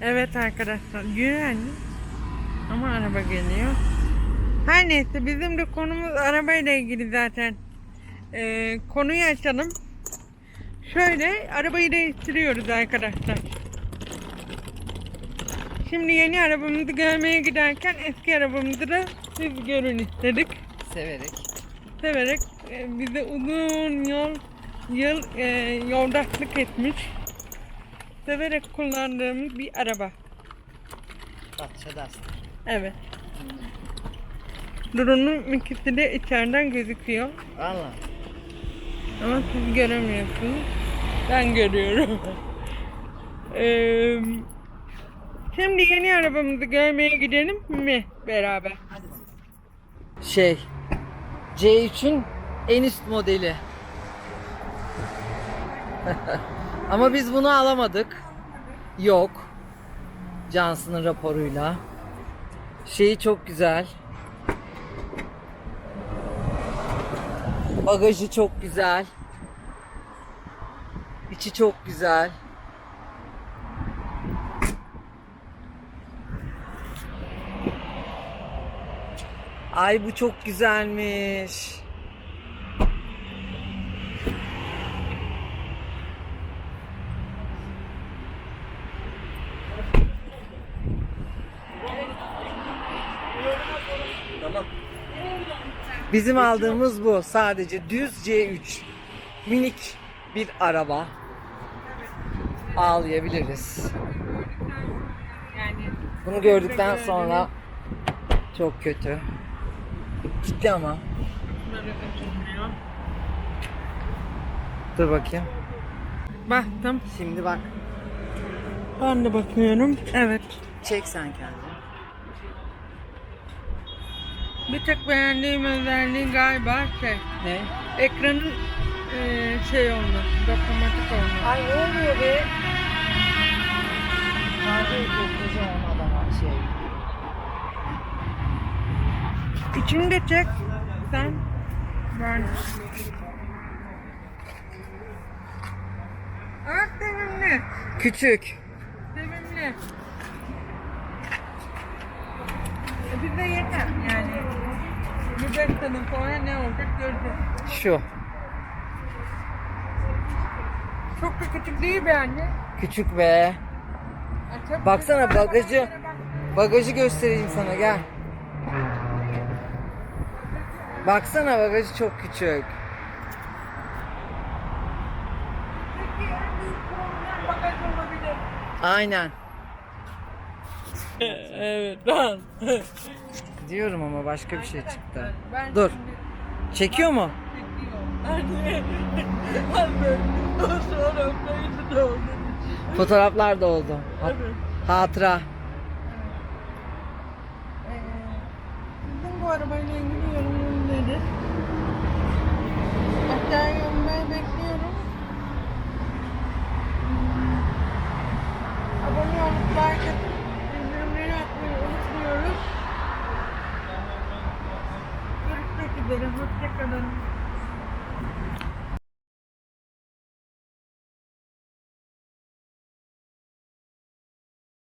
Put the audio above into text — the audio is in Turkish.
Evet arkadaşlar güvenli ama araba geliyor. Her neyse bizim de konumuz arabayla ilgili zaten. Ee, konuyu açalım. Şöyle arabayı değiştiriyoruz arkadaşlar. Şimdi yeni arabamızı görmeye giderken eski arabamızı da siz görün istedik. Severek. Severek e, bize uzun yol yıl e, yoldaşlık etmiş. Severek kullandığımız bir araba. Dacia Duster. Evet. Drone'un ikisi de içeriden gözüküyor. Valla. Ama siz göremiyorsunuz. Ben görüyorum. Eee, şimdi yeni arabamızı görmeye gidelim mi beraber? Şey. C3'ün en üst modeli. Ama biz bunu alamadık. Yok. Johnson'ın raporuyla. Şeyi çok güzel. Bagajı çok güzel. İçi çok güzel. Ay bu çok güzelmiş. Bizim aldığımız bu. Sadece düz C3. Minik bir araba. Ağlayabiliriz. Yani Bunu gördükten sonra çok kötü. Gitti ama. Dur bakayım. Bastım. Şimdi bak. Ben de bakıyorum. Evet. Çek sen kendini. Bir tek beğendiğim özelliği galiba şey. Ne? Ekranın eee, şey olması, dokunmatik olması. Ay ne oluyor be? Kahve kokleyeceğim adama şey. İçini de çek. Sen. Ben. Evet sevimli. Küçük. Sevimli. E bize yeter yani. Bir beş sene sonra ne olacak göreceğiz. Şu. Çok da küçük değil be anne. Küçük be. Baksana bagajı. Bagajı göstereyim sana gel. Baksana bagajı çok küçük. Aynen. Evet ben. Diyorum ama başka bir şey çıktı. Ben Dur. Çekiyor mu? Fotoğraflar da oldu. Ha- Evet. hatıra. Ee, Sizin bu arabayla ilgili yorumunuz nedir? Üzere. Hoşçakalın.